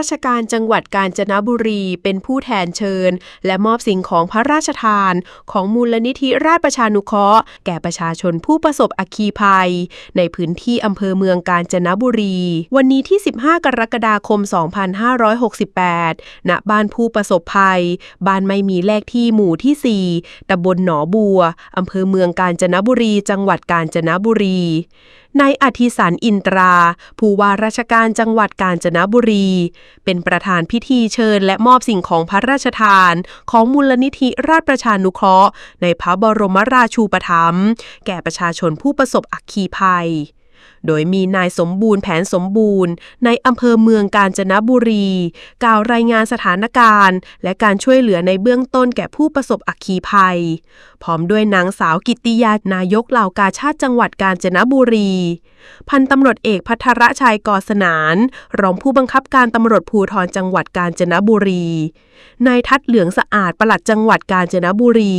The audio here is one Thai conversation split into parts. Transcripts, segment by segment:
ราชการจังหวัดกาญจนบุรีเป็นผู้แทนเชิญ และมอบสิ่งของพระราชทาน ของมูลนิธิราชประชานุเคราะห์แก่ประชาชนผู้ประสบอัคคีภัย ในพื้นที่อำเภอเมืองกาญจนบุรี วันนี้ที่ 15 กรกฎาคม 2568 ณ บ้านผู้ประสบภัย บ้านไม่มีเลขที่หมู่ที่ 4ตำบลหนอบัวอำเภอเมืองกาญจนบุรี จังหวัดกาญจนบุรี นายอธิสารอินตรา ผู้ว่าราชการจังหวัดกาญจนบุรี เป็นประธานพิธีเชิญและมอบสิ่งของพระราชทาน ของมูลนิธิราชประชานุเคราะห์ ในพระบรมราชูปถัมภ์แก่ประชาชนผู้ประสบอักคีภัย โดยมีนายสมบูรณ์แผนสมบูรณ์ ในอำเภอเมืองกาญจนบุรี กล่าวรายงานสถานการณ์ และการช่วยเหลือในเบื้องต้นแก่ผู้ประสบอัคคีภัย พร้อมด้วยนางสาวกิติยานายกเหล่ากาชาติจังหวัดกาญจนบุรี พันตำรวจเอกพัทรชัยกอสนาน รองผู้บังคับการตำรวจภูธรจังหวัดกาญจนบุรีนายทัดเหลืองสะอาดปลัดจังหวัดกาญจนบุรี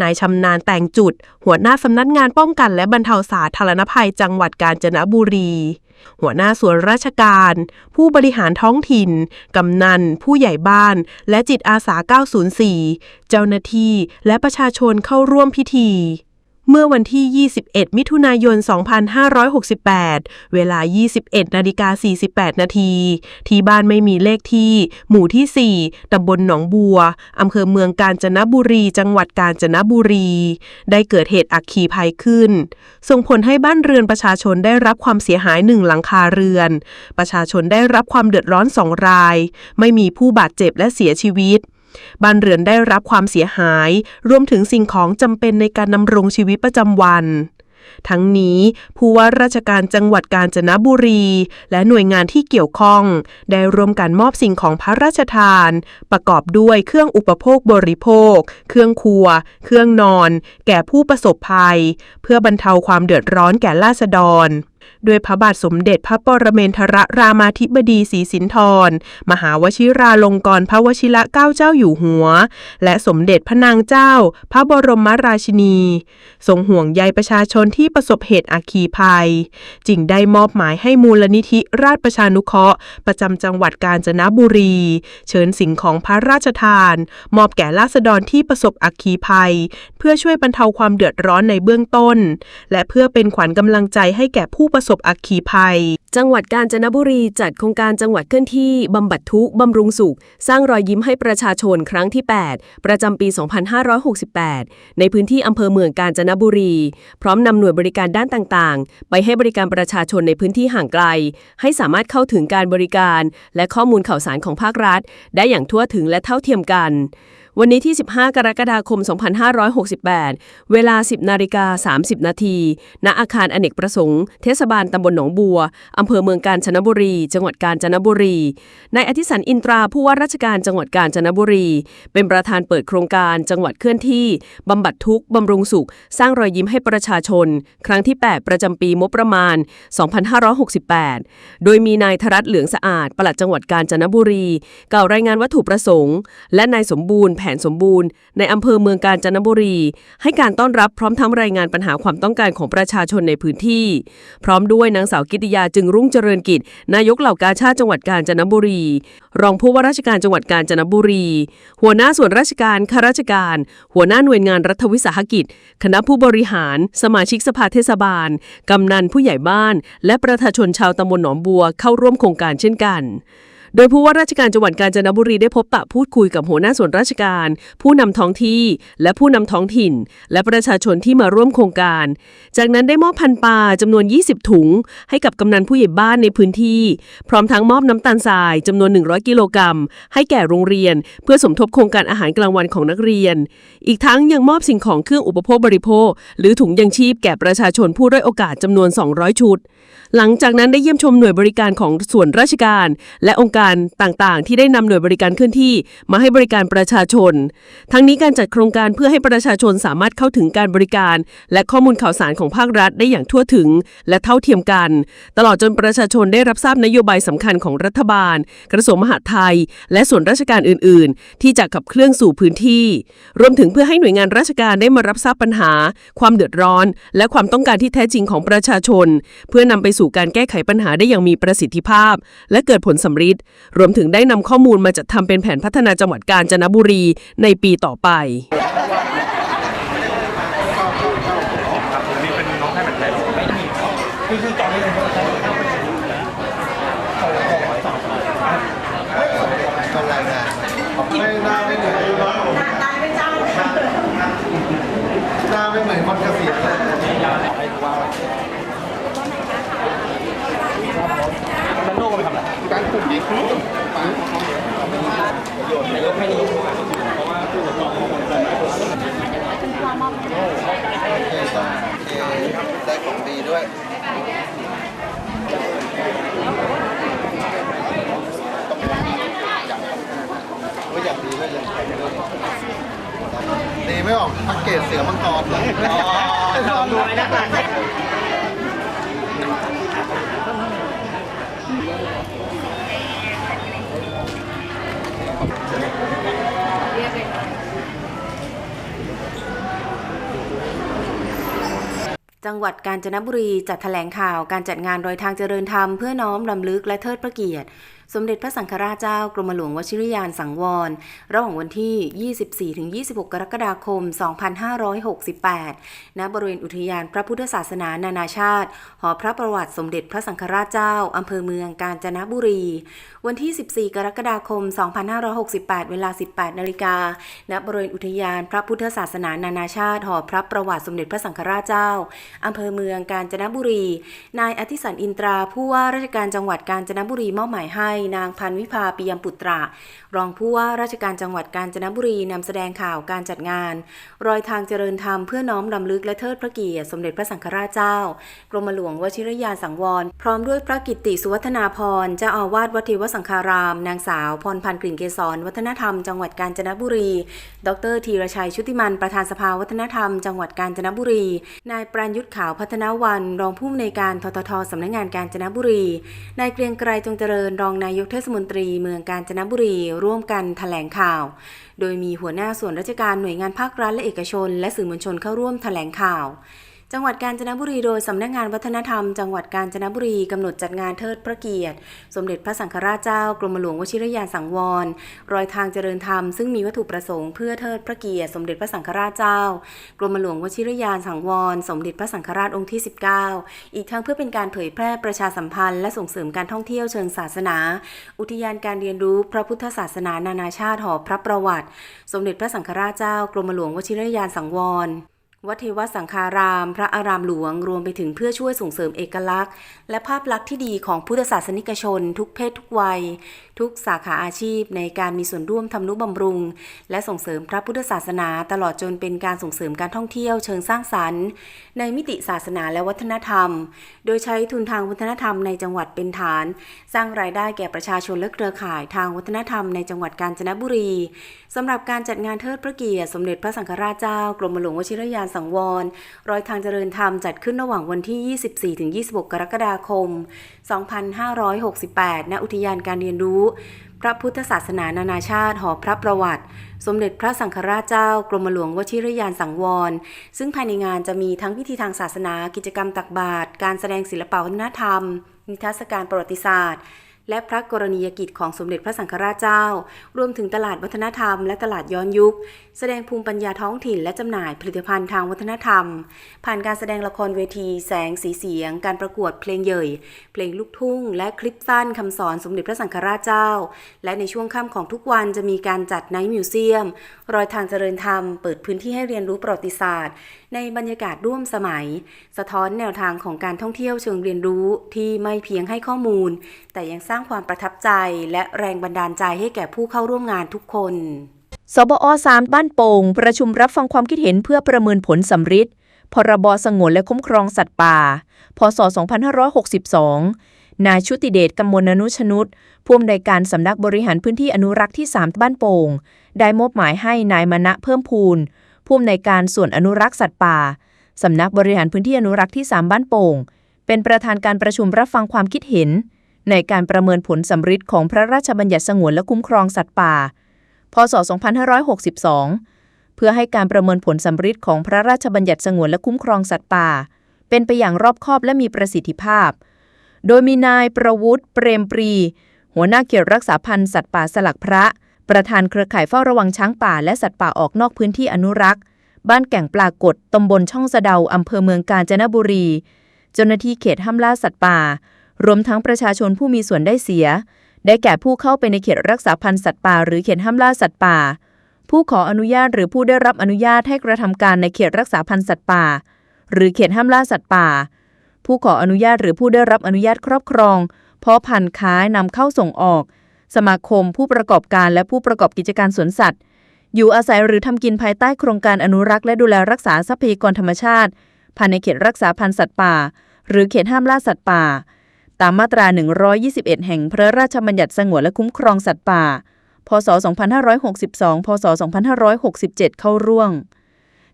นายชำนาญแต่งจุด หัวหน้าสำนักงานป้องกันและบรรเทาสาธารณภัยจังหวัดกาญจจนบุรี หัวหน้าส่วนราชการ ผู้บริหารท้องถิ่น กำนัน ผู้ใหญ่บ้าน และจิตอาสา 904 เจ้าหน้าที่และประชาชนเข้าร่วมพิธี เมื่อวันที่ 21 มิถุนายน 2568 เวลา 21 นาฬิกา 48 นาที ที่บ้านไม่มีเลขที่ หมู่ที่ 4 ตำบลหนองบัว อำเภอเมืองกาญจนบุรี จังหวัดกาญจนบุรี ได้เกิดเหตุอัคคีภัยขึ้น ส่งผลให้บ้านเรือนประชาชนได้รับความเสียหายหนึ่งหลังคาเรือน ประชาชนได้รับความเดือดร้อนสองราย ไม่มีผู้บาดเจ็บและเสียชีวิต บ้านเรือนได้รับความเสียหาย รวมถึงสิ่งของจำเป็นในการดำรงชีวิตประจำวัน ทั้งนี้ผู้ว่าราชการจังหวัดกาญจนบุรี และหน่วยงานที่เกี่ยวข้อง ได้ร่วมกันมอบสิ่งของพระราชทาน ประกอบด้วยเครื่องอุปโภคบริโภค เครื่องครัว เครื่องนอน แก่ผู้ประสบภัย เพื่อบรรเทาความเดือดร้อนแก่ราษฎร ด้วยพระบาทสมเด็จพระปรเมนทรรามาธิบดีศรีสินธร มหาวชิราลงกรณพระวชิระเกล้าเจ้าอยู่หัว และสมเด็จพระนางเจ้า พระบรมราชินี ทรงห่วงใยประชาชนที่ประสบเหตุอัคคีภัย จึงได้มอบหมายให้มูลนิธิราชประชานุเคราะห์ ประจำจังหวัดกาญจนบุรี เชิญสิ่งของพระราชทาน มอบแก่ราษฎรที่ประสบอัคคีภัย เพื่อช่วยบรรเทาความเดือดร้อนในเบื้องต้น และเพื่อเป็นขวัญกำลังใจให้แก่ผู้ประสบอัคคีภัย จังหวัดกาญจนบุรีจัดโครงการจังหวัดเคลื่อนที่บำบัดทุกข์บำรุงสุข สร้างรอยยิ้มให้ประชาชนครั้งที่ 8 ประจำปี 2568 ในพื้นที่อำเภอเมืองกาญจนบุรี พร้อมนำหน่วยบริการด้านต่างๆ ไปให้บริการประชาชนในพื้นที่ห่างไกล ให้สามารถเข้าถึงการบริการ และข้อมูลข่าวสารของภาครัฐ ได้อย่างทั่วถึงและเท่าเทียมกัน วันนี้ที่ 15 กรกฎาคม 2568 เวลา 10นาฬิกา30 นาทีณอาคารอเนกประสงค์ เทศบาลตำบลหนองบัว อำเภอเมืองกาญจนบุรี จังหวัดกาญจนบุรีนายอธิสันอินตราผู้ว่าราชการจังหวัดกาญจนบุรี เป็นประธานเปิดโครงการจังหวัดเคลื่อนที่บำบัดทุกข์บำรุงสุข สร้างรอยยิ้มให้ประชาชน ครั้งที่ 8 ประจำปีงบประมาณ 2568 โดยมีนายธรัตเหลืองสะอาดปลัดจังหวัดกาญจนบุรีกล่าวรายงานวัตถุประสงค์ และนายสมบูรณ์แผนสมบูรณ์ ในอำเภอเมืองกาญจนบุรี ให้การต้อนรับพร้อมทั้งรายงานปัญหาความต้องการของประชาชนในพื้นที่ พร้อมด้วยนางสาวกิติยาจึงรุ่งเจริญกิจ นายกเหล่ากาชาติจังหวัดกาญจนบุรี รองผู้ว่าราชการจังหวัดกาญจนบุรี หัวหน้าส่วนราชการข้าราชการ หัวหน้าหน่วยงานรัฐวิสาหกิจ คณะผู้บริหาร สมาชิกสภาเทศบาล กำนันผู้ใหญ่บ้าน และประชาชนชาวตำบลหนองบัวเข้าร่วมโครงการเช่นกัน โดยผู้ว่าราชการจังหวัดกาญจนบุรีได้พบปะพูดคุยกับหัวหน้าส่วนราชการ ผู้นำท้องที่ และผู้นำท้องถิ่น และประชาชนที่มาร่วมโครงการ จากนั้นได้มอบพันปลาจำนวน 20 ถุง ให้กับกำนันผู้ใหญ่บ้านในพื้นที่ พร้อมทั้งมอบน้ำตาลทรายจำนวน 100 กิโลกรัม ให้แก่โรงเรียน เพื่อสมทบโครงการอาหารกลางวันของนักเรียน อีกทั้งยังมอบสิ่งของเครื่องอุปโภคบริโภค หรือถุงยังชีพแก่ประชาชนผู้ด้อยโอกาสจำนวน 200 ชุด หลังจากนั้นได้เยี่ยมชมหน่วยบริการของส่วนราชการ และองค์การต่างๆ ที่ได้นำหน่วยบริการเคลื่อนที่มาให้บริการประชาชน ทั้งนี้การจัดโครงการเพื่อให้ประชาชนสามารถเข้าถึงการบริการ และข้อมูลข่าวสารของภาครัฐได้อย่างทั่วถึง และเท่าเทียมกัน ตลอดจนประชาชนได้รับทราบนโยบายสำคัญของรัฐบาล กระทรวงมหาดไทย และส่วนราชการอื่น ๆ ที่จะขับเคลื่อนสู่พื้นที่ รวมถึงเพื่อให้หน่วยงานราชการได้มารับทราบปัญหา ความเดือดร้อน และความต้องการที่แท้จริงของประชาชน เพื่อนำไปสู่การแก้ไขปัญหาได้อย่างมีประสิทธิภาพ และเกิดผลสำฤทธิ์รวมถึงได้นำข้อมูลมาจัดทำเป็นแผนพัฒนาจังหวัดกาญจนบุรีในปีต่อไป ก็รายงานไม่หน้าไม่เหมือนหน้าหน้าไม่เหมือนคนเกษียณเลยการกลุ่มนี้คือโอเคต้องโอเคได้ของ ด้วยก็อย่างดีเลยอย่างดีไม่ออกพักเกตเสือมังกรเลยรองดูนะ จังหวัดกาญจนบุรีจัดแถลงข่าวการจัดงานรอยทางเจริญธรรมเพื่อน้อมรำลึกและเทิดพระเกียรติ สมเด็จพระสังฆราชเจ้ากรมหลวงวชิรยานสังวร ระหว่างวันที่ 24-26 กรกฎาคม 2568 ณ บริเวณอุทยานพระพุทธศาสนานานาชาติ หอพระประวัติสมเด็จพระสังฆราชเจ้า อำเภอเมืองกาญจนบุรี วันที่ 14 กรกฎาคม 2568 เวลา 18 นาฬิกา ณ บริเวณอุทยานพระพุทธศาสนานานาชาติ หอพระประวัติสมเด็จพระสังฆราชเจ้า อำเภอเมืองกาญจนบุรี นายอธิสันอินตราผู้ว่าราชการจังหวัดกาญจนบุรีมอบหมายให้นางพันวิภาปิยมปุตรารองผู้ว่าราชการจังหวัดกาญจนบุรีนำแสดงข่าวการจัดงาน รอยทางเจริญธรรมเพื่อน้อมรำลึกและเทิดพระเกียรติสมเด็จพระสังฆราชเจ้า กรมหลวงวชิรยานสังวร พร้อมด้วยพระกิตติสุวัฒนาพรเจ้าอาวาสวัดเทวสังฆาราม นางสาวพรพันธ์กลิ่นเกษรวัฒนธรรมจังหวัดกาญจนบุรี ดรธีรชัยชุติมันประธานสภาวัฒนธรรม จังหวัดกาญจนบุรี นายปราณยุทธขาวพัฒนาวัน รองผู้อำนวยการทททสำนักงานกาญจนบุรี นายเกรียงไกรจงเจริญรองนายกเทศมนตรีเมืองกาญจนบุรี ร่วมกันแถลงข่าว โดยมีหัวหน้าส่วนราชการหน่วยงานภาครัฐและเอกชน และสื่อมวลชนเข้าร่วมแถลงข่าว จังหวัดกาญจนบุรีโดยสำนักงานวัฒนธรรมจังหวัดกาญจนบุรีกำหนดจัดงานเทิดพระเกียรติ สมเด็จพระสังฆราชเจ้ากรมหลวงวชิรยานสังวร รอยทางเจริญธรรมซึ่งมีวัตถุประสงค์เพื่อเทิดพระเกียรติสมเด็จพระสังฆราชเจ้ากรมหลวงวชิรยานสังวร สมเด็จพระสังฆราชองค์ที่ 19 อีกทั้งเพื่อเป็นการเผยแพร่ประชาสัมพันธ์และส่งเสริมการท่องเที่ยวเชิงศาสนา อุทยานการเรียนรู้พระพุทธศาสนานานาชาติหอพระประวัติ สมเด็จพระสังฆราชเจ้ากรมหลวงวชิรยานสังวร วัดเทวสังคาราม พระอารามหลวง รวมไปถึงเพื่อช่วยส่งเสริมเอกลักษณ์ และภาพลักษณ์ที่ดีของพุทธศาสนิกชน ทุกเพศทุกวัย ทุกสาขาอาชีพในการมีส่วนร่วมทำนุบำรุง และส่งเสริมพระพุทธศาสนา ตลอดจนเป็นการส่งเสริมการท่องเที่ยวเชิงสร้างสรรค์ ในมิติศาสนาและวัฒนธรรม โดยใช้ทุนทางวัฒนธรรมในจังหวัดเป็นฐาน สร้างรายได้แก่ประชาชนและเครือข่ายทางวัฒนธรรมในจังหวัดกาญจนบุรีสำหรับการจัดงานเทิดพระเกียรติสมเด็จพระสังฆราชเจ้ากรมหลวงวชิรยานสังวร รอยทางเจริญธรรมจัดขึ้นระหว่างวันที่ 24-26 กรกฎาคม 2568 ณ อุทยานการเรียนรู้พระพุทธศาสนานานาชาติหอพระประวัติ สมเด็จพระสังฆราชเจ้ากรมหลวงวชิรยานสังวร ซึ่งภายในงานจะมีทั้งพิธีทางศาสนากิจกรรมตักบาตรการแสดงศิลปวัฒนธรรม นิทรรศการประวัติศาสตร์ และพระกรณียกิจของสมเด็จพระสังฆราชเจ้า รวมถึงตลาดวัฒนธรรมและตลาดย้อนยุค แสดงภูมิปัญญาท้องถิ่นและจำหน่ายผลิตภัณฑ์ทางวัฒนธรรม ผ่านการแสดงละครเวที แสงสีเสียง การประกวดเพลงเย่ยเพลงลูกทุ่ง และคลิปสั้นคำสอนสมเด็จพระสังฆราชเจ้า และในช่วงค่ำของทุกวันจะมีการจัดไนท์มิวเซียม รอยทางเจริญธรรม เปิดพื้นที่ให้เรียนรู้ประวัติศาสตร์ ในบรรยากาศร่วมสมัย สะท้อนแนวทางของการท่องเที่ยวเชิงเรียนรู้ที่ไม่เพียงให้ข้อมูล แต่ยังสร้างความประทับใจและแรงบันดาลใจให้แก่ผู้เข้าร่วมงานทุกคน สบอ3บ้านโป่ง ประชุมรับฟังความคิดเห็นเพื่อประเมินผลสำริดพรบสงวนและคุ้มครองสัตว์ป่า พศ 2562 นายชุติเดชกำมลอนุชนุชผู้อำนวยการสำนักบริหารพื้นที่อนุรักษ์ที่ 3 บ้านโป่ง ได้มอบหมายให้นายมณะเพิ่มพูนผู้อำนวยการส่วนอนุรักษ์สัตว์ป่าสำนักบริหารพื้นที่อนุรักษ์ที่ 3 บ้านโป่ง เป็นประธานการประชุมรับฟังความคิดเห็น ในการประเมินผลสำริดของพระราชบัญญัติสงวนและคุ้มครองสัตว์ป่า พศ 2562 เพื่อให้การประเมินผลสำริดของพระราชบัญญัติสงวนและคุ้มครองสัตว์ป่า เป็นไปอย่างรอบคอบและมีประสิทธิภาพ โดยมีนายประวุฒิเปรมปรี หัวหน้าเขตรักษาพันธุ์สัตว์ป่าสลักพระ ประธานเครือข่ายเฝ้าระวังช้างป่าและสัตว์ป่าออกนอกพื้นที่อนุรักษ์ บ้านแก่งปลากดตำบลช่องสะเดาอำเภอเมืองกาญจนบุรี เจ้าหน้าที่เขตห้ามล่าสัตว์ป่ารวมทั้งประชาชนผู้มีส่วนได้เสีย ได้แก่ผู้เข้าไปในเขตรักษาพันธุ์สัตว์ป่าหรือเขตห้ามล่าสัตว์ป่า ผู้ขออนุญาตหรือผู้ได้รับอนุญาตให้กระทำการในเขตรักษาพันธุ์สัตว์ป่า หรือเขตห้ามล่าสัตว์ป่า ผู้ขออนุญาตหรือผู้ได้รับอนุญาตครอบครอง เพาะพันธุ์ค้ายนำเข้าส่งออก สมาคม ผู้ประกอบการและผู้ประกอบกิจการสวนสัตว์ อยู่อาศัยหรือทำกินภายใต้โครงการอนุรักษ์และดูแลรักษาทรัพยากรธรรมชาติภายในเขตรักษาพันธุ์สัตว์ป่า หรือเขตห้ามล่าสัตว์ป่า ตามมาตรา 121 แห่งพระราชบัญญัติสงวนและคุ้มครองสัตว์ป่า พศ 2562 พศ 2567 เข้าร่วง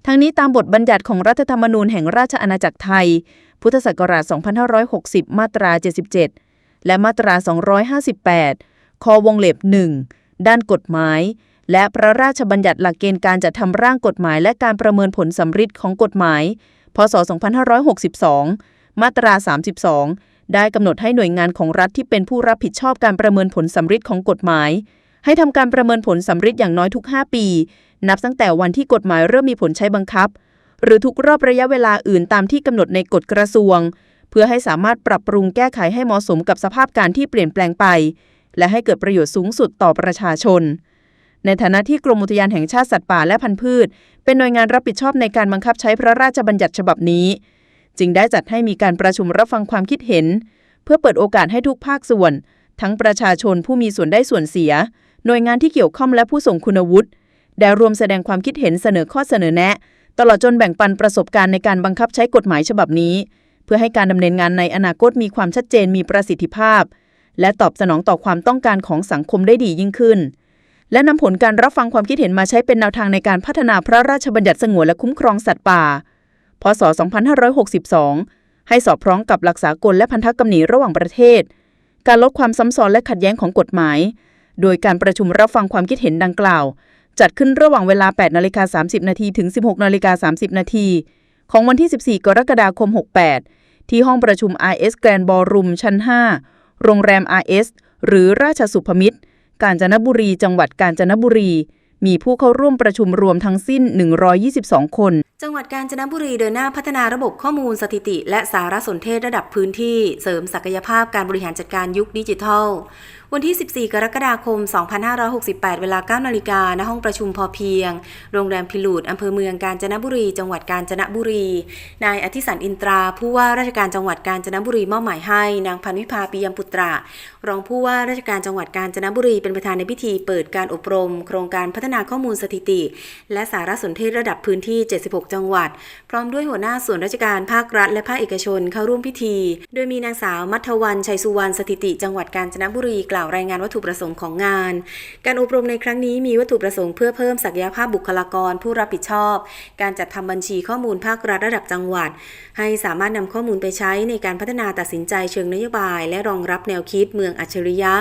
ทั้งนี้ตามบทบัญญัติของรัฐธรรมนูญแห่งราชอาณาจักรไทย พุทธศักราช 2560 มาตรา 77 และมาตรา 258ควงเล็บ 1 ด้านกฎหมาย และพระราชบัญญัติหลักเกณฑ์การจัดทำร่างกฎหมาย และการประเมินผลสำฤทธิ์ของกฎหมาย พศ 2562 มาตรา 32 ได้กำหนดให้หน่วยงานของรัฐที่เป็นผู้รับผิดชอบการประเมินผลสำฤทธิ์ของกฎหมาย ให้ทำการประเมินผลสำฤทธิ์อย่างน้อยทุก 5 ปี นับตั้งแต่วันที่กฎหมายเริ่มมีผลใช้บังคับ หรือทุกรอบระยะเวลาอื่นตามที่กำหนดในกฎกระทรวง เพื่อให้สามารถปรับปรุงแก้ไขให้เหมาะสมกับสภาพการที่เปลี่ยนแปลงไป และให้เกิดประโยชน์สูงสุดต่อประชาชนในฐานะที่กรมอุทยานแห่งชาติสัตว์ป่าและพันธุ์พืช เป็นหน่วยงานรับผิดชอบในการบังคับใช้พระราชบัญญัติฉบับนี้ จึงได้จัดให้มีการประชุมรับฟังความคิดเห็น เพื่อเปิดโอกาสให้ทุกภาคส่วน ทั้งประชาชนผู้มีส่วนได้ส่วนเสีย หน่วยงานที่เกี่ยวข้องและผู้ส่งคุณวุฒิได้รวมแสดงความคิดเห็นเสนอข้อเสนอแนะ ตลอดจนแบ่งปันประสบการณ์ในการบังคับใช้กฎหมายฉบับนี้ เพื่อให้การดำเนินงานในอนาคตมีความชัดเจนมีประสิทธิภาพ และตอบสนองต่อความต้องการของสังคมได้ดียิ่งขึ้น และนำผลการรับฟังความคิดเห็นมาใช้เป็นแนวทางในการพัฒนาพระราชบัญญัติสงวนและคุ้มครองสัตว์ป่า พศ 2562 ให้สอดคล้องกับหลักสากลและพันธกำหนีระหว่างประเทศ การลดความซ้ำซ้อนและขัดแย้งของกฎหมาย โดยการประชุมรับฟังความคิดเห็นดังกล่าว จัดขึ้นระหว่างเวลา 8นาฬิกา30 นาทีถึง 16นาฬิกา30 นาทีของวันที่ 14 กรกฎาคม 68 ที่ห้องประชุม RS Grand Ballroom ชั้น 5 โรงแรม RS หรือราชสุภมิตร กาญจนบุรี จังหวัดกาญจนบุรี มีผู้เข้าร่วมประชุมรวมทั้งสิ้น 122 คน จังหวัดกาญจนบุรีเดินหน้าพัฒนาระบบข้อมูลสถิติ และสารสนเทศระดับพื้นที่เสริมศักยภาพการบริหารจัดการยุคดิจิทัล วันที่ 14 กรกฎาคม 2568 เวลา 9 นาฬิกาณห้องประชุมพอเพียง โรงแรมพิลูดอำเภอเมืองกาญจนบุรี จังหวัดกาญจนบุรี นายอธิสันอินตรา ผู้ว่าราชการจังหวัดกาญจนบุรีมอบหมายให้ นางพันวิภาปียมปุตระ รองผู้ว่าราชการจังหวัดกาญจนบุรีเป็นประธานในพิธีเปิดการอบรม โครงการพัฒนาข้อมูลสถิติ และสารสนเทศระดับพื้นที่ 76จังหวัด พร้อมด้วยหัวหน้าส่วนราชการภาครัฐ และภาคเอกชนเข้าร่วมพิธี โดยมีนางสาวมัทวันชัยสุวรรณสถิติ จังหวัดกาญจนบุรีกล่าวรายงานวัตถุประสงค์ของงาน การอบรมในครั้งนี้มีวัตถุประสงค์เพื่อเพิ่มศักยภาพบุคลากร ผู้รับผิดชอบ การจัดทำบัญชีข้อมูลภาครัฐระดับจังหวัด ให้สามารถนำข้อมูลไปใช้ในการพัฒนาตัดสินใจเชิงนโยบาย และรองรับแนวคิดเมืองอัจฉริยะ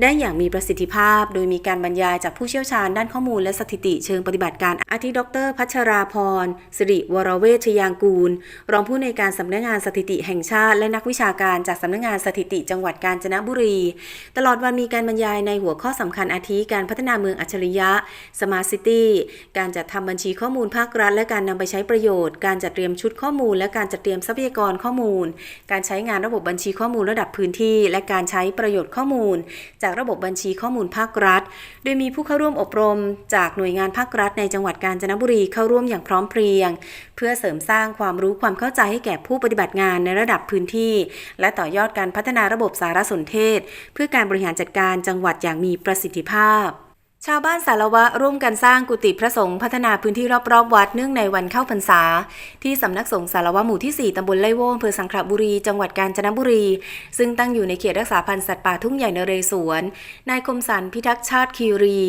ได้อย่างมีประสิทธิภาพ โดยมีการบรรยายจากผู้เชี่ยวชาญด้านข้อมูลและสถิติเชิงปฏิบัติการอาทิดร พัชราพรสิริวรเวชยางกูล รองผู้ในการสำนักงานสถิติแห่งชาติ และนักวิชาการจากสำนักงานสถิติจังหวัดกาญจนบุรี ตลอดวันมีการบรรยายในหัวข้อสำคัญอาทิการพัฒนาเมืองอัจฉริยะ Smart City การจัดทำบัญชีข้อมูลภาครัฐ และการนำไปใช้ประโยชน์ การจัดเตรียมชุดข้อมูล และการจัดเตรียมทรัพยากรข้อมูล การใช้งานระบบบัญชีข้อมูลระดับพื้นที่ และการใช้ประโยชน์ข้อมูล จากระบบบัญชีข้อมูลภาครัฐ โดยมีผู้เข้าร่วมอบรม จากหน่วยงานภาครัฐในจังหวัดกาญจนบุรีเข้าร่วมอย่างพร้อมเพรียงเพื่อเสริมสร้างความรู้ความเข้าใจให้แก่ผู้ปฏิบัติงานในระดับพื้นที่ และต่อยอดการพัฒนาระบบสารสนเทศ เพื่อการบริหารจัดการจังหวัดอย่างมีประสิทธิภาพ ชาวบ้านสารวะร่วมกันสร้างกุฏิพระสงฆ์พัฒนาพื้นที่รอบๆวัดเนื่องในวันเข้าพรรษา ที่สำนักสงฆ์สารวะหมู่ที่ 4ตำบลไล่โว่อำเภอสังขละบุรี จังหวัดกาญจนบุรี ซึ่งตั้งอยู่ในเขตรักษาพันธุ์สัตว์ป่าทุ่งใหญ่นเรศวร นายคมสันพิทักษ์ชาติคีรี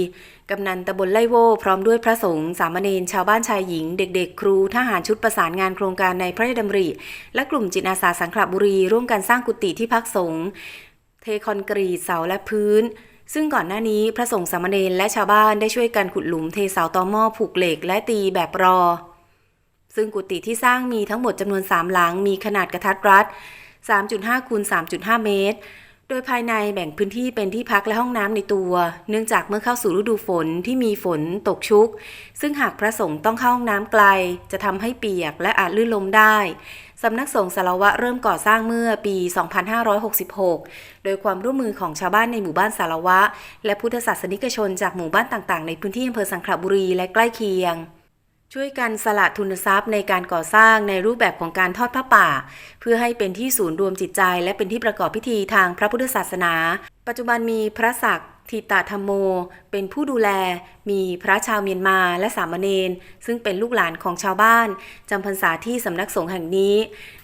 กำนันตำบลไล่โว่พร้อมด้วยพระสงฆ์สามเณรชาวบ้านชายหญิง เด็ก ๆ ครูทหารชุดประสานงานโครงการในพระราชดำริ และกลุ่มจิตอาสาสังขละบุรี ร่วมกันสร้างกุฏิที่พักสงฆ์เทคอนกรีตเสาและพื้น ซึ่งก่อนหน้านี้พระสงฆ์สามเณรและชาวบ้านได้ช่วยกันขุดหลุมเทเสาตอหม้อผูกเหล็กและตีแบบรอ ซึ่งกุฏิที่สร้างมีทั้งหมดจำนวน3หลังมีขนาดกระทัดรัด 3.5คูณ3.5 เมตร โดยภายในแบ่งพื้นที่เป็นที่พักและห้องน้ำในตัว เนื่องจากเมื่อเข้าสู่ฤดูฝนที่มีฝนตกชุก ซึ่งหากพระสงฆ์ต้องเข้าห้องน้ำไกล จะทำให้เปียกและอาจลื่นล้มได้ สำนักสงฆ์สารวะเริ่มก่อสร้างเมื่อปี 2566 โดยความร่วมมือของชาวบ้านในหมู่บ้านสารวะ และพุทธศาสนิกชนจากหมู่บ้านต่างๆ ในพื้นที่อำเภอสังขละบุรีและใกล้เคียง ช่วยกันสละทุนทรัพย์ในการก่อสร้างในรูปแบบของการทอดผ้าป่า เพื่อให้เป็นที่ศูนย์รวมจิตใจ และเป็นที่ประกอบพิธีทางพระพุทธศาสนา ปัจจุบันมีพระศักดิ์ ทิตาธรรมโม เป็นผู้ดูแล มีพระชาวเมียนมาและสามเณรซึ่งเป็นลูกหลานของชาวบ้านจำพรรษาที่สำนักสงฆ์แห่งนี้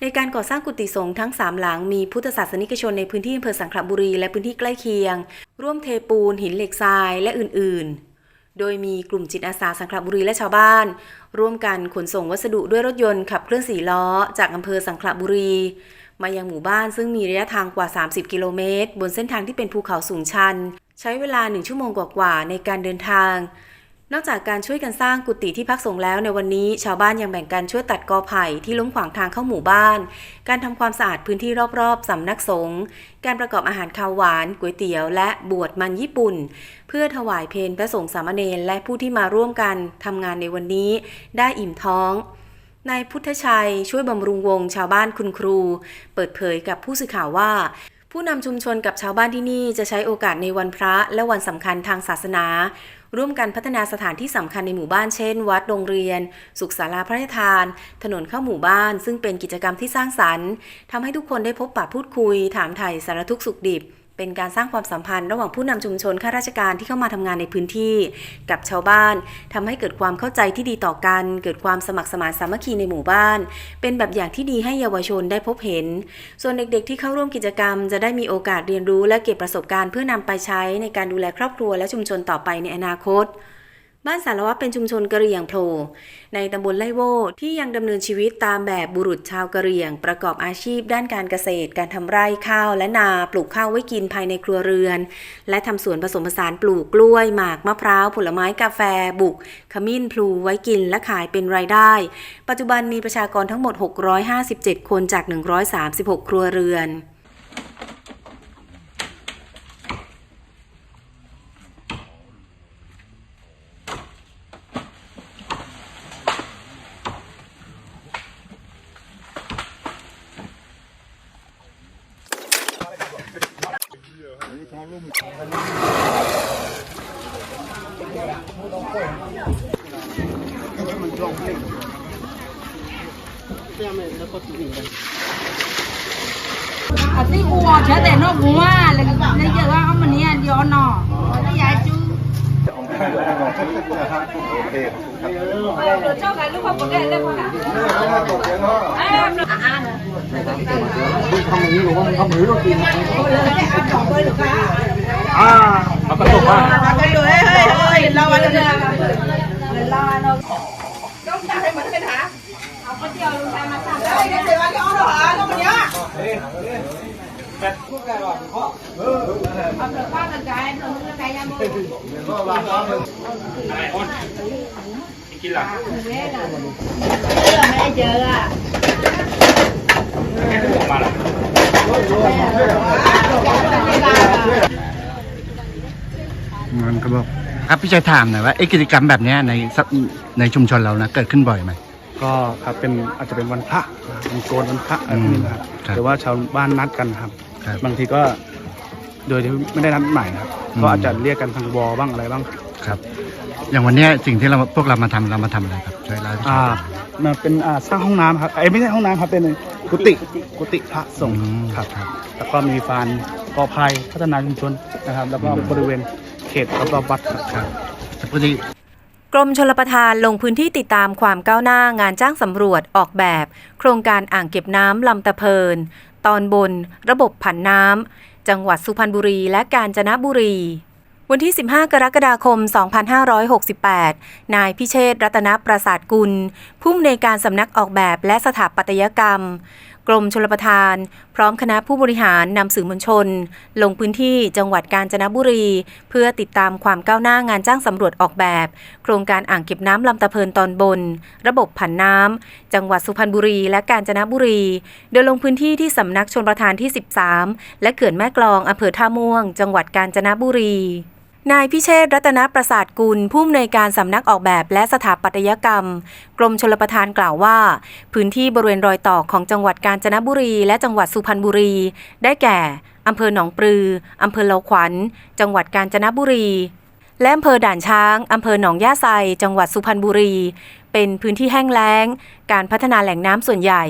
ในการก่อสร้างกุฏิสงฆ์ทั้งสามหลังมีพุทธศาสนิกชนในพื้นที่อำเภอสังขละบุรีและพื้นที่ใกล้เคียง ร่วมเทปูนหินเหล็กทรายและอื่น ๆโดยมีกลุ่มจิตอาสาสังขละบุรีและชาวบ้าน ร่วมกันขนส่งวัสดุด้วยรถยนต์ขับเคลื่อนสี่ล้อ จากอำเภอสังขละบุรี มายังหมู่บ้านซึ่งมีระยะทางกว่า 30 กิโลเมตร บนเส้นทางที่เป็นภูเขาสูงชัน ใช้เวลา1ชั่วโมงกว่าๆในการเดินทาง นอกจากการช่วยกันสร้างกุฏิที่พักสงฆ์แล้วในวันนี้ ชาวบ้านยังแบ่งกันช่วยตัดกอไผ่ที่ล้มขวางทางเข้าหมู่บ้าน การทำความสะอาดพื้นที่รอบๆสำนักสงฆ์การประกอบอาหารคาวหวานก๋วยเตี๋ยว และบวชมันญี่ปุ่น เพื่อถวายเพลพระสงฆ์สามเณรและผู้ที่มาร่วมกันทำงานในวันนี้ ได้อิ่มท้องนายพุทธชัยช่วยบำรุงวงชาวบ้านคุณครู เปิดเผยกับผู้สื่อข่าวว่า ผู้นำชุมชนกับชาวบ้านที่นี่จะใช้โอกาสในวันพระและวันสำคัญทางศาสนา ร่วมกันพัฒนาสถานที่สำคัญในหมู่บ้านเช่น วัดโรงเรียน สุขศาลาพระราชทาน ถนนเข้าหมู่บ้าน ซึ่งเป็นกิจกรรมที่สร้างสรรค์ทำให้ทุกคนได้พบปะพูดคุย ถามไถ่สารทุกข์สุขดิบ เป็นการสร้างความสัมพันธ์ระหว่างผู้นำชุมชนข้าราชการที่เข้ามาทำงานในพื้นที่ กับชาวบ้านทำให้เกิดความเข้าใจที่ดีต่อกัน เกิดความสมัครสมานสามัคคีในหมู่บ้าน เป็นแบบอย่างที่ดีให้เยาวชนได้พบเห็น ส่วนเด็กๆ ที่เข้าร่วมกิจกรรม จะได้มีโอกาสเรียนรู้และเก็บประสบการณ์เพื่อนำไปใช้ในการดูแลครอบครัวและชุมชนต่อไปในอนาคต บ้านสารวัตรเป็นชุมชนกะเหรี่ยงโผล่ในตำบลไล่โวที่ยังดำเนินชีวิตตามแบบบุรุษชาวกะเหรี่ยง ประกอบอาชีพด้านการเกษตร การทำไร่ข้าวและนาปลูกข้าวไว้กินภายในครัวเรือน และทำสวนผสมผสานปลูกกล้วยหมากมะพร้าวผลไม้กาแฟ บุก ขมิ้นพลูไว้กินและขายเป็นรายได้ ปัจจุบันมีประชากรทั้งหมด 657 คนจาก 136 ครัวเรือน à tí cua sẽ để nó qua là lấy giờ ăn mình nha giờ nó nó dài chú cho cái lúc không có cái lên con Ah, makatok ha. Makatok, eh, eh, eh, lawan na. Lawan na. Don't tell him what ha. Ako siya, lung tayo masasabi. Ay, hindi, wag ako na ha. Ano mo niya? Eh, eh. Pet. Ang pagpapagay, ang kaya mo. Ang kaya mo. Ang kaya mo. Ang kaya mo chỉ là mẹ chờ à cái thứ mà là มันก็บอกครับพี่ชายถามหน่อยว่าไอ้กิจกรรมแบบเนี้ยในสักในชุมชนเรานะเกิดขึ้นบ่อยไหม ก็ครับเป็นอาจจะเป็นวันพระวันโกนวันพระอะไรพวกนี้นะครับครับหรือว่าชาวบ้านนัดกันครับ ครับบางทีก็ โดยที่ไม่ได้นัดหมายนะครับอืม ก็อาจจะเรียกกันทางวอลบ้างอะไรบ้างครับ อย่างวันเนี้ยสิ่งที่เราพวกเรามาทำเรามาทำอะไรครับช่วยเล่าให้ฟัอ่างมาเป็นอ่าสร้างห้องน้ำครับไอ้ยไม่ใช่ห้องน้ำครับเป็นกุฏิกุฏิพระสงฆ์อืมครับ ครับ แล้วก็มีฟานกอภัยพัฒนาชุมชนนะครับ แล้วก็บริเวณเข ตรอบๆวัดครับครับสักทีกรมชลประทานลงพื้นที่ติดตามความก้าวหน้างานจ้างสำรวจออกแบบ โครงการอ่างเก็บน้ำลำตะเพิน ตอนบน ระบบผันน้ำ จังหวัดสุพรรณบุรีและกาญจนบุรี วันที่ 15 กรกฎาคม 2568 นายพิเชษรัตนประสาทกุล ผู้อำนวยการสำนักออกแบบและสถาปัตยกรรม กรมชลประทาน พร้อมคณะผู้บริหารนำสื่อมวลชน ลงพื้นที่จังหวัดกาญจนบุรี เพื่อติดตามความก้าวหน้างานจ้างสำรวจออกแบบ โครงการอ่างเก็บน้ำลำตะเพินตอนบน ระบบผันน้ำจังหวัดสุพรรณบุรีและกาญจนบุรี โดยลงพื้นที่ที่สำนักชนประทานที่ 13 และเขื่อนแม่กลองอำเภอท่าม่วง จังหวัดกาญจนบุรี นายพิเชษรัตนประสาทกุลผู้อำนวยการสำนักออกแบบและสถาปัตยกรรม กรมชลประทานกล่าวว่า พื้นที่บริเวณรอยต่อของจังหวัดกาญจนบุรี และจังหวัดสุพรรณบุรี ได้แก่อำเภอหนองปลืออำเภอเลาขวัญ จังหวัดกาญจนบุรีและอำเภอด่านช้าง อำเภอหนองย่าไซ จังหวัดสุพรรณบุรี เป็นพื้นที่แห้งแล้ง การพัฒนาแหล่งน้ำส่วนใหญ่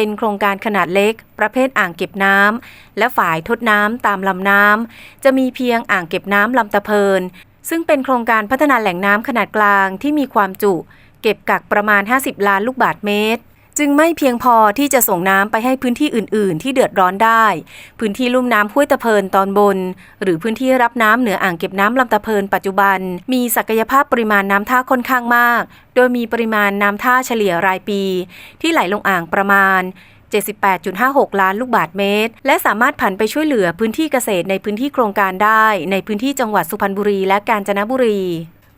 เป็นโครงการขนาดเล็ก ประเภทอ่างเก็บน้ำและฝ่ายทดน้ำตามลำน้ำจะมีเพียงอ่างเก็บน้ำลำตะเพิน ซึ่งเป็นโครงการพัฒนาแหล่งน้ำขนาดกลางที่มีความจุ เก็บกักประมาณ 50 ล้านลูกบาศก์เมตร จึงไม่เพียงพอที่จะส่งน้ำไปให้พื้นที่อื่น ๆ ที่เดือดร้อนได้ พื้นที่ลุ่มน้ำห้วยตะเพินตอนบน หรือพื้นที่รับน้ำเหนืออ่างเก็บน้ำลำตะเพินปัจจุบัน มีศักยภาพปริมาณน้ำท่าค่อนข้างมาก โดยมีปริมาณน้ำท่าเฉลี่ยรายปี ที่ไหลลงอ่างประมาณ78.56 ล้านลูกบาศก์เมตร และสามารถผันไปช่วยเหลือพื้นที่เกษตรในพื้นที่โครงการได้ ในพื้นที่จังหวัดสุพรรณบุรีและกาญจนบุรี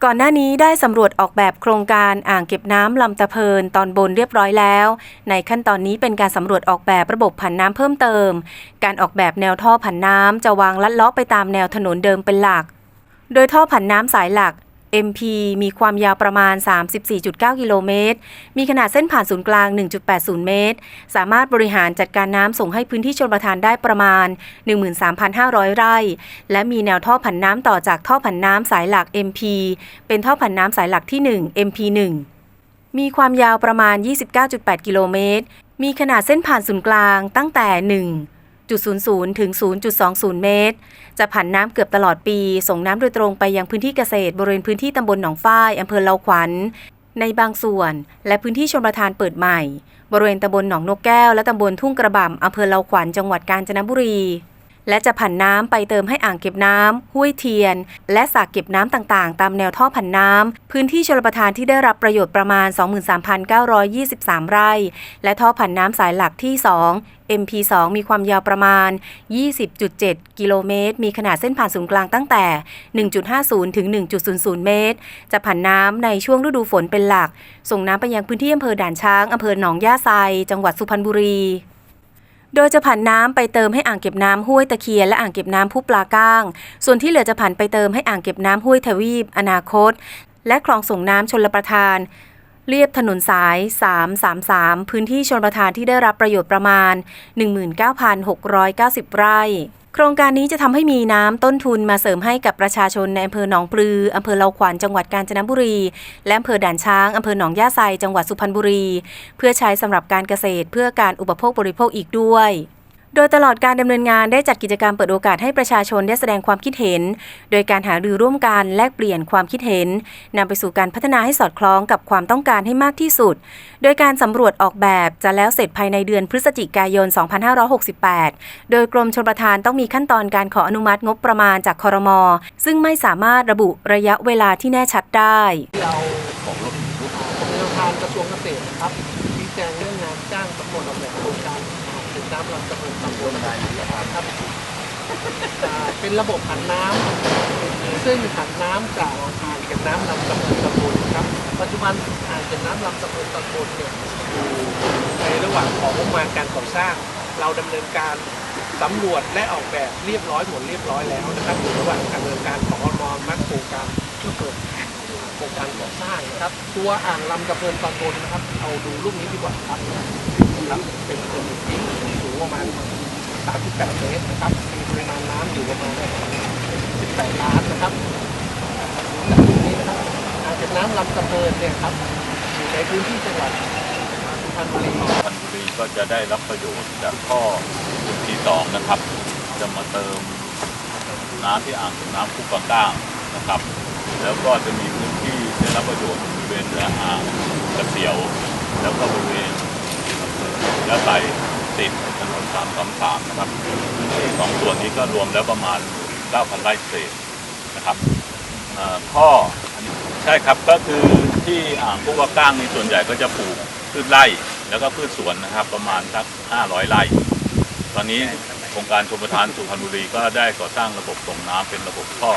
ก่อนหน้านี้ได้สำรวจออกแบบโครงการอ่างเก็บน้ำลำตะเพินตอนบนเรียบร้อยแล้ว ในขั้นตอนนี้เป็นการสำรวจออกแบบระบบผันน้ำเพิ่มเติม การออกแบบแนวท่อผันน้ำจะวางลัดเลาะไปตามแนวถนนเดิมเป็นหลัก โดยท่อผันน้ำสายหลัก MP มีความยาวประมาณ 34.9 กิโลเมตร มีขนาดเส้นผ่านศูนย์กลาง 1.80 เมตร สามารถบริหารจัดการน้ำส่งให้พื้นที่ชนประทานได้ประมาณ 13,500 ไร่ และมีแนวท่อผันน้ำต่อจากท่อผันน้ำสายหลัก MP เป็นท่อผันน้ำสายหลักที่ 1 MP1 มีความยาวประมาณ 29.8 กิโลเมตร มีขนาดเส้นผ่านศูนย์กลางตั้งแต่ 0.00 ถึง 0.20 เมตร จะผันน้ำเกือบตลอดปี ส่งน้ำโดยตรงไปยังพื้นที่เกษตรบริเวณพื้นที่ตำบลหนองฝ้ายอำเภอเลาขวัญ ในบางส่วน และพื้นที่ชนประทานเปิดใหม่ บริเวณตำบลหนองนกแก้วและตำบลทุ่งกระบ่ำอำเภอเลาขวัญจังหวัดกาญจนบุรี และจะผันน้ำไปเติมให้อ่างเก็บน้ำห้วยเทียน และสระเก็บน้ำต่างๆ ตามแนวท่อผันน้ำพื้นที่ชลประทานที่ได้รับประโยชน์ประมาณ 23,923 ไร่ และท่อผันน้ำสายหลักที่ 2 MP2 มีความยาวประมาณ 20.7 กิโลเมตร มีขนาดเส้นผ่านศูนย์กลางตั้งแต่ 1.50 ถึง 1.00 เมตร จะผันน้ำในช่วงฤดูฝนเป็นหลัก ส่งน้ำไปยังพื้นที่อำเภอด่านช้างอำเภอหนองย่าไซ จังหวัดสุพรรณบุรี โดยจะผันน้ำไปเติมให้อ่างเก็บน้ำห้วยตะเคียนและอ่างเก็บน้ำผู้ปลาก้าง ส่วนที่เหลือจะผันไปเติมให้อ่างเก็บน้ำห้วยทวีป อนาคต และคลองส่งน้ำชลประทาน เรียบถนนสาย 333 พื้นที่ชนประทานที่ได้รับประโยชน์ประมาณ 19,690 ไร่ โครงการนี้จะทำให้มีน้ำต้นทุนมาเสริมให้กับประชาชนในอำเภอหนองปลืออำเภอเลาขวัญจังหวัดกาญจนบุรี และอำเภอด่านช้างอำเภอหนองย่าไซจังหวัดสุพรรณบุรี เพื่อใช้สำหรับการเกษตรเพื่อการอุปโภคบริโภคอีกด้วย โดยตลอดการดำเนินงานได้จัดกิจกรรมเปิดโอกาสให้ประชาชนได้แสดงความคิดเห็น โดยการหารือร่วมกันแลกเปลี่ยนความคิดเห็นนำไปสู่การพัฒนาให้สอดคล้องกับความต้องการให้มากที่สุด โดยการสำรวจออกแบบจะแล้วเสร็จภายในเดือนพฤศจิกายน 2568 โดยกรมชลประทานต้องมีขั้นตอนการขออนุมัติงบประมาณจากคอรมอซึ่งไม่สามารถระบุระยะเวลาที่แน่ชัดได้ที่เราของแนวทางกระทรวงเกษตรนะครับชี้แจงเรื่องงานจ้างสำรวจออกแบบโครงการเป็นน้ำลำตะบนตำบลครับอ่า เป็นระบบผันน้ำซึ่งผันน้ำจากอ่างเก็บน้ำลำตะบนตำบลครับ ปัจจุบันอ่างเก็บน้ำลำตะบนตำบลเนี่ยอยู่ในระหว่างของงบประมาณการก่อสร้าง เราดำเนินการสำรวจและออกแบบเรียบร้อยหมดเรียบร้อยแล้วนะครับอยู่ระหว่างการดำเนินการของอมมักโครงการเพื่อเปิดโครงการก่อสร้างนะครับ ตัวอ่างลำกระเพินตอนบนนะครับ เอาดูรูปนี้ดีกว่าครับครับเป็นเป็นทิ้งสูงประมาณ 38เมตรนะครับ มีปริมาณน้ำอยู่ประมาณ18ล้านนะครับจากนี้นะครับอ่างเก็บน้ำลำกระเพินเนี่ยครับอยู่ในพื้นที่จังหวัดสุพรรณบุรีสุพรรณบุรีก็จะได้รับประโยชน์จากท่อจุดที่สองนะครับ จะมาเติมน้ำที่อ่างเก็บน้ำคุกปะก้างนะครับ แล้วก็จะมีพื้นที่ได้รับประโยชน์บริเวณเหนืออ่างกระเสียว แล้วก็บริเวณอำเภอยะไซติดน สามสามสามนะครับที่สองส่วนนี้ก็รวมแล้วประมาณ 9,000ไร่เศษนะครับเอ่อท่ออันนี้ใช่ครับก็คือที่อ่างคุกปะก้างในส่วนใหญ่ก็จะปลูกพืชไร่แล้วก็พืชสวนนะครับ ประมาณสัก 500 ไร่ ตอนนี้โครงการชมประทานสุพรรณบุรีก็ได้ก่อสร้างระบบส่งน้ำเป็นระบบท่อ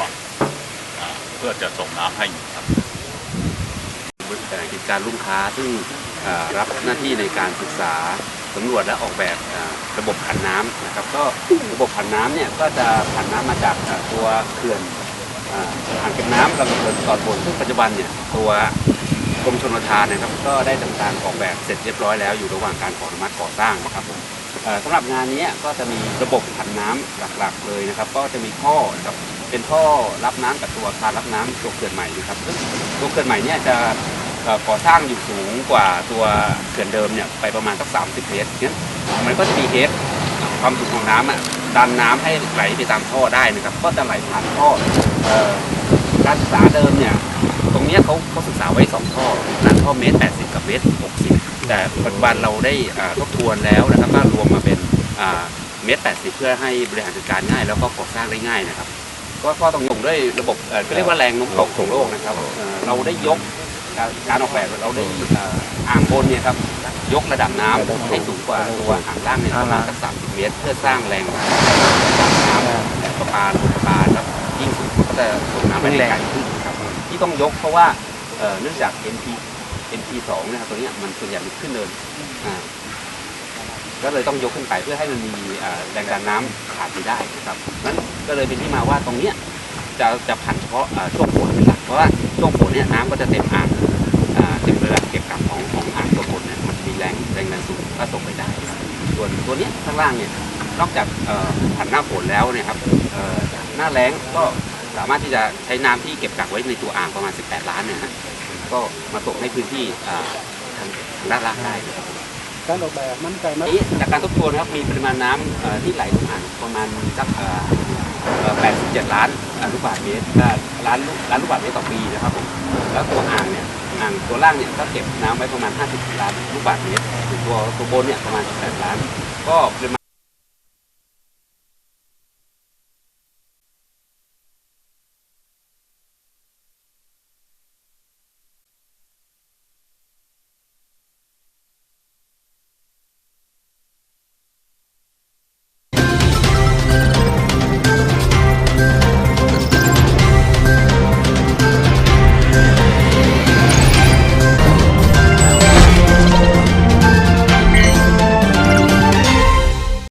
อเพื่อจะส่งน้ำให้ครับกิจการลูกค้าซึ่งรับหน้าที่ในการศึกษา สำรวจและออกแบบระบบผันน้ำนะครับก็ระบบผันน้ำเนี่ยก็จะผันน้ำมาจากตัวเขื่อนอ่างเก็บน้ำลำตะเพินตอนบนซึ่งปัจจุบันเนี่ยตัวกรมชลประทานนะครับก็ได้ทำการออกแบบเสร็จเรียบร้อยแล้วอยู่ระหว่างการขออนุมัติก่อสร้างนะครับผมสำหรับงานนี้ก็จะมีระบบผันน้ำหลักๆ เลยนะครับ ก็จะมีท่อนะครับเป็นท่อรับน้ำกับตัวอาคารรับน้ำตัวเขื่อนใหม่นะครับซึ่งตัวเขื่อนใหม่เนี่ยจะ ก่อสร้างอยู่สูงกว่าตัวเขื่อนเดิมเนี่ยไปประมาณสัก 30 เมตรงั้นมันก็จะมีเฮดความสูงของน้ำอะดันน้ำให้ไหลไปตามท่อได้นะครับ ก็จะไหลผ่านท่อการศึกษาเดิมเนี่ยตรงเนี้ยเขาเขาศึกษาไว้ 2 ท่อขนาดท่อเมตร 80 กับเมตร 60 แต่ปัจจุบันเราได้ทบทวนแล้วนะครับก็รวมมาเป็นเมตร 80 เพื่อให้บริหารจัดการง่าย แล้วก็ก่อสร้างได้ง่ายนะครับ ก็ก็ต้องยงด้วยระบบเอ่อก็เรียกว่าแรงโน้มถ่วงของโลกนะครับ เราได้ยก การการออกแบบเราได้เอ่ออ่างบนเนี่ยครับยกระดับน้ำให้สูงกว่าตัวอ่างล่างเนี่ยประมาณสักสามสิบเมตร เพื่อสร้างแรงน้ำแต่ประปาลงประปาแล้วยิ่งสูงมันก็จะส่งน้ำไปได้ไกลขึ้นครับที่ต้องยกเพราะว่าเอ่อเนื่องจาก NP NP สองนะครับตัวเนี้ยมันส่วนใหญ่มันขึ้นเนินอ่าก็เลยต้องยกขึ้นไปเพื่อให้มันมีเอ่อแรงดันน้ำขาดไม่ได้นะครับนั้นก็เลยเป็นที่มาว่าตรงเนี้ยจะจะผ่านเฉพาะเอ่อช่วงฝนเป็นหลักเพราะว่า ช่วงฝนเนี่ยน้ำก็จะเต็มอ่างอ่าเต็มระดับเก็บกักของของอ่างตัวบนเนี่ยมันมีแรงแรงดันสูงก็ส่งไปได้ส่วนตัวเนี้ยข้างล่างเนี่ยนอกจากเอ่อผ่านหน้าฝนแล้วเนี่ยครับเอ่อหน้าแล้งก็สามารถที่จะใช้น้ำที่เก็บกักไว้ในตัวอ่างประมาณ 18 ล้านเนี่ยฮะก็มาส่งให้พื้นที่อ่าทางทางด้านล่างได้นะครับการออกแบบมั่นใจไหมนี้จากการทบทวนนะครับมีปริมาณน้ำเอ่อที่ไหลลงอ่างประมาณสักเอ่อเอ่อ 87 ล้านลูกบาทเมตรล้านล้านลูกบาทเมตรต่อปีนะครับผมแล้วตัวอ่างเนี่ยอ่างตัวล่างเนี่ยก็เก็บน้ำไว้ประมาณ 50 ล้านลูกบาทเมตรตัวตัวบนเนี่ยประมาณ 18 ล้าน ก็ปริมาณ